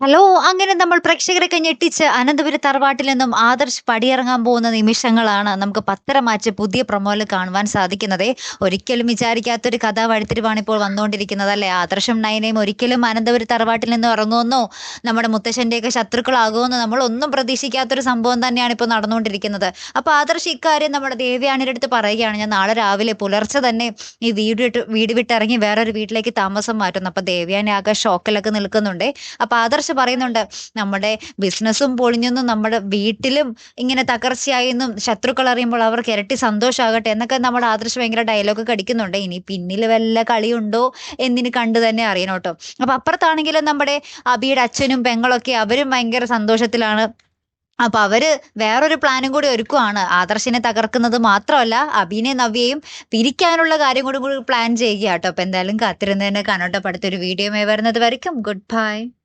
Hello! അങ്ങനെ നമ്മൾ പ്രേക്ഷകരൊക്കെ ഞെട്ടിച്ച് അനന്തപുരി തറവാട്ടിൽ നിന്നും ആദർശ് പടിയിറങ്ങാൻ പോകുന്ന നിമിഷങ്ങളാണ് നമുക്ക് പത്തരമാറ്റ് പുതിയ പ്രൊമോയിൽ കാണുവാൻ സാധിക്കുന്നതേ. ഒരിക്കലും വിചാരിക്കാത്തൊരു കഥാ വഴിത്തിരിവാണ് ഇപ്പോൾ വന്നുകൊണ്ടിരിക്കുന്നത് അല്ലേ? ആദർശം നയനയും ഒരിക്കലും അനന്തപുരി തറവാട്ടിൽ നിന്നും ഇറങ്ങുമെന്നോ നമ്മുടെ മുത്തശ്ശന്റെയൊക്കെ ശത്രുക്കളാകുമെന്നോ നമ്മളൊന്നും പ്രതീക്ഷിക്കാത്തൊരു സംഭവം തന്നെയാണ് ഇപ്പോൾ നടന്നുകൊണ്ടിരിക്കുന്നത്. അപ്പോൾ ആദർശ് ഇക്കാര്യം നമ്മുടെ ദേവിയാണിയുടെ അടുത്ത് പറയുകയാണ് ഞാൻ നാളെ രാവിലെ പുലർച്ചെ തന്നെ ഈ വീട് വീട് വിട്ടിറങ്ങി വേറൊരു വീട്ടിലേക്ക് താമസം മാറ്റുന്നു. അപ്പോൾ ദേവയാനി ആകെ ഷോക്കിലൊക്കെ നിൽക്കുന്നുണ്ട് അപ്പോൾ ആദർശ് പറയുന്നുണ്ട് നമ്മുടെ ബിസിനസ്സും പൊളിഞ്ഞെന്നും നമ്മുടെ വീട്ടിലും ഇങ്ങനെ തകർച്ചയായെന്നും ശത്രുക്കൾ അറിയുമ്പോൾ അവർക്ക് ഇരട്ടി സന്തോഷമാകട്ടെ എന്നൊക്കെ നമ്മുടെ ആദർശ് ഭയങ്കര ഡയലോഗൊക്കെ അടിക്കുന്നുണ്ട്. ഇനി പിന്നിൽ വല്ല കളിയുണ്ടോ എന്നിന് കണ്ടു തന്നെ അറിയണം കേട്ടോ അപ്പൊ അപ്പുറത്താണെങ്കിലും നമ്മുടെ അബിയുടെ അച്ഛനും പെങ്ങളൊക്കെ അവരും ഭയങ്കര സന്തോഷത്തിലാണ്. അപ്പൊ അവർ വേറൊരു പ്ലാനും കൂടി ഒരുക്കുവാണ്. ആദർശിനെ തകർക്കുന്നത് മാത്രമല്ല അഭിനെ നവ്യയും പിരിക്കാനുള്ള കാര്യം കൂടി പ്ലാൻ ചെയ്യുക കേട്ടോ അപ്പൊ എന്തായാലും കാത്തിരുന്ന് തന്നെ കാണാം ട്ടോ. ഒരു അടുത്തൊരു വീഡിയോയുമായി വരുന്നത് വരയ്ക്കും ഗുഡ് ബൈ.